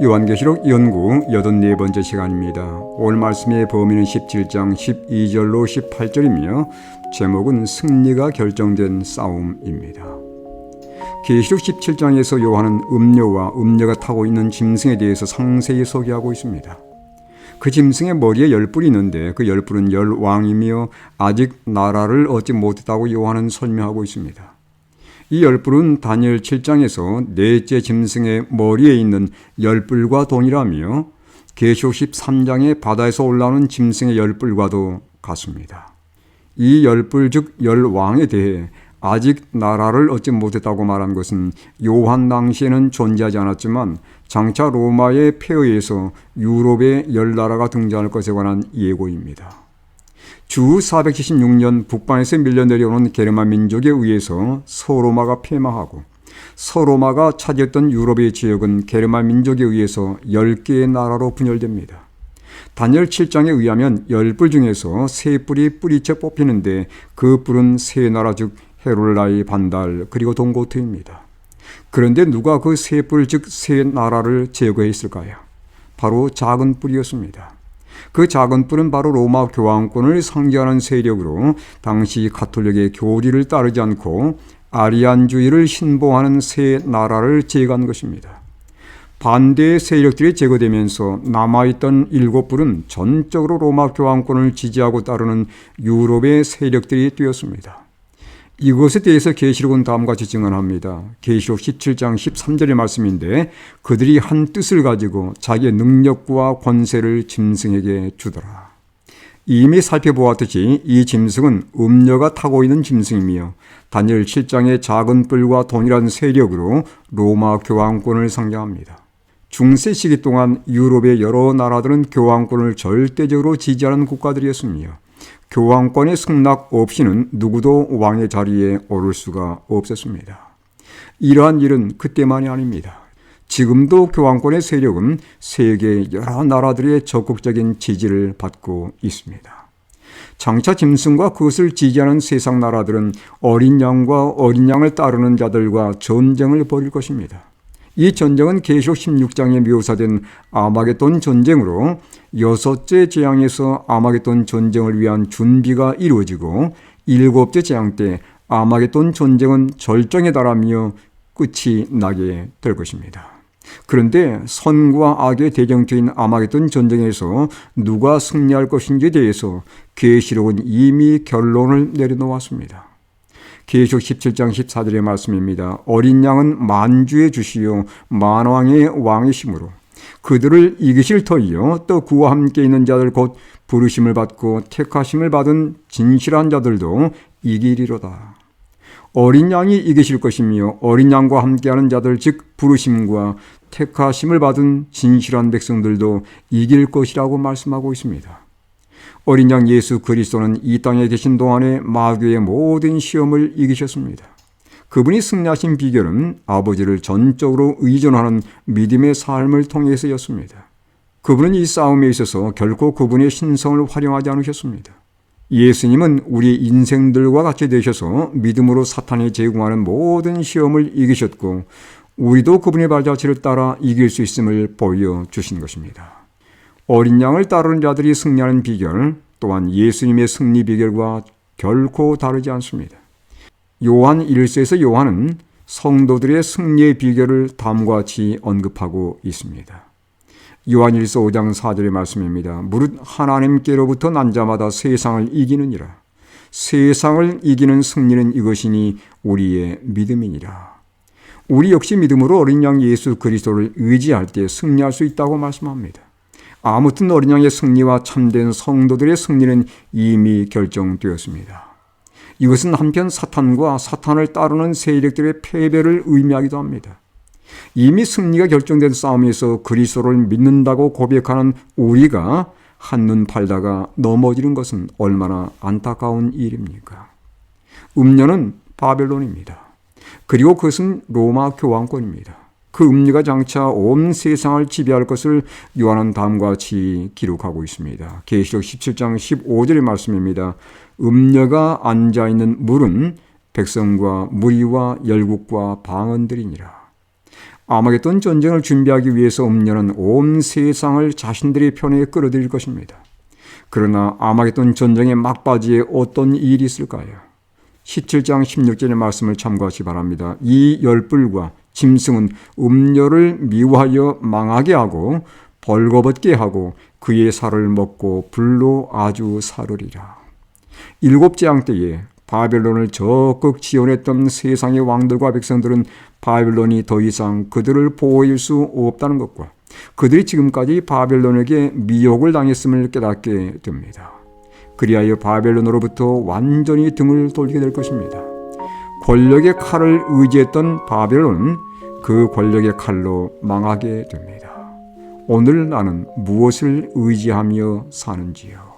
요한계시록 연구 84번째 시간입니다. 오늘 말씀의 범위는 17장 12절로 18절이며 제목은 승리가 결정된 싸움입니다. 계시록 17장에서 요한은 음료와 음료가 타고 있는 짐승에 대해서 상세히 소개하고 있습니다. 그 짐승의 머리에 열 뿔이 있는데 그 열 뿔은 열 왕이며 아직 나라를 얻지 못했다고 요한은 설명하고 있습니다. 이 열불은 다니엘 7장에서 넷째 짐승의 머리에 있는 열불과 동일하며 계시록 13장의 바다에서 올라오는 짐승의 열불과도 같습니다. 이 열불 즉 열왕에 대해 아직 나라를 얻지 못했다고 말한 것은 요한 당시에는 존재하지 않았지만 장차 로마의 폐허에서 유럽의 열 나라가 등장할 것에 관한 예고입니다. 주 476년 북방에서 밀려 내려오는 게르만 민족에 의해서 소로마가 폐망하고 소로마가 차지했던 유럽의 지역은 게르만 민족에 의해서 10개의 나라로 분열됩니다. 단열 7장에 의하면 10뿔 중에서 3뿔이 뿌리채 뽑히는데 그 뿔은 세 나라 즉 헤롤라이 반달 그리고 동고트입니다. 그런데 누가 그 세 뿔 즉 세 나라를 제거했을까요? 바로 작은 뿔이었습니다. 그 작은 뿔은 바로 로마 교황권을 상징하는 세력으로 당시 가톨릭의 교리를 따르지 않고 아리안주의를 신봉하는 새 나라를 제거한 것입니다. 반대의 세력들이 제거되면서 남아있던 일곱 뿔은 전적으로 로마 교황권을 지지하고 따르는 유럽의 세력들이 되었습니다. 이것에 대해서 계시록은 다음과 같이 증언합니다. 계시록 17장 13절의 말씀인데 그들이 한 뜻을 가지고 자기의 능력과 권세를 짐승에게 주더라. 이미 살펴보았듯이 이 짐승은 음녀가 타고 있는 짐승이며 다니엘 7장의 작은 뿔과 동일한 세력으로 로마 교황권을 상징합니다. 중세 시기 동안 유럽의 여러 나라들은 교황권을 절대적으로 지지하는 국가들이었으며 교황권의 승낙 없이는 누구도 왕의 자리에 오를 수가 없었습니다. 이러한 일은 그때만이 아닙니다. 지금도 교황권의 세력은 세계 여러 나라들의 적극적인 지지를 받고 있습니다. 장차 짐승과 그것을 지지하는 세상 나라들은 어린 양과 어린 양을 따르는 자들과 전쟁을 벌일 것입니다. 이 전쟁은 계시록 16장에 묘사된 아마겟돈 전쟁으로 여섯째 재앙에서 아마겟돈 전쟁을 위한 준비가 이루어지고 일곱째 재앙 때 아마겟돈 전쟁은 절정에 달하며 끝이 나게 될 것입니다. 그런데 선과 악의 대정투인 아마겟돈 전쟁에서 누가 승리할 것인지에 대해서 계시록은 이미 결론을 내려놓았습니다. 계시록 17장 14절의 말씀입니다. 어린 양은 만주의 주시요 만왕의 왕이시므로 그들을 이기실 터이요 또 그와 함께 있는 자들 곧 부르심을 받고 택하심을 받은 진실한 자들도 이기리로다. 어린 양이 이기실 것이며 어린 양과 함께하는 자들 즉 부르심과 택하심을 받은 진실한 백성들도 이길 것이라고 말씀하고 있습니다. 어린 양 예수 그리스도는 이 땅에 계신 동안에 마귀의 모든 시험을 이기셨습니다. 그분이 승리하신 비결은 아버지를 전적으로 의존하는 믿음의 삶을 통해서였습니다. 그분은 이 싸움에 있어서 결코 그분의 신성을 활용하지 않으셨습니다. 예수님은 우리 인생들과 같이 되셔서 믿음으로 사탄이 제공하는 모든 시험을 이기셨고 우리도 그분의 발자취를 따라 이길 수 있음을 보여주신 것입니다. 어린 양을 따르는 자들이 승리하는 비결 또한 예수님의 승리 비결과 결코 다르지 않습니다. 요한 1세에서 요한은 성도들의 승리의 비결을 다음과 같이 언급하고 있습니다. 요한 1서 5장 4절의 말씀입니다. 무릇 하나님께로부터 난 자마다 세상을 이기느니라. 세상을 이기는 승리는 이것이니 우리의 믿음이니라. 우리 역시 믿음으로 어린 양 예수 그리스도를 의지할 때 승리할 수 있다고 말씀합니다. 아무튼 어린 양의 승리와 참된 성도들의 승리는 이미 결정되었습니다. 이것은 한편 사탄과 사탄을 따르는 세력들의 패배를 의미하기도 합니다. 이미 승리가 결정된 싸움에서 그리스도를 믿는다고 고백하는 우리가 한눈 팔다가 넘어지는 것은 얼마나 안타까운 일입니까? 음녀는 바벨론입니다. 그리고 그것은 로마 교황권입니다. 그 음리가 장차 온 세상을 지배할 것을 요한은 다음과 같이 기록하고 있습니다. 계시록 17장 15절의 말씀입니다. 음녀가 앉아 있는 물은 백성과 무리와 열국과 방언들이니라. 아마겟돈 전쟁을 준비하기 위해서 음녀는 온 세상을 자신들의 편에 끌어들일 것입니다. 그러나 아마겟돈 전쟁의 막바지에 어떤 일이 있을까요? 17장 16절의 말씀을 참고하시 바랍니다. 이 열불과 짐승은 음녀를 미워하여 망하게 하고 벌거벗게 하고 그의 살을 먹고 불로 아주 사르리라. 일곱 재앙 때에 바벨론을 적극 지원했던 세상의 왕들과 백성들은 바벨론이 더 이상 그들을 보호할 수 없다는 것과 그들이 지금까지 바벨론에게 미혹을 당했음을 깨닫게 됩니다. 그리하여 바벨론으로부터 완전히 등을 돌리게 될 것입니다. 권력의 칼을 의지했던 바벨론은 그 권력의 칼로 망하게 됩니다. 오늘 나는 무엇을 의지하며 사는지요?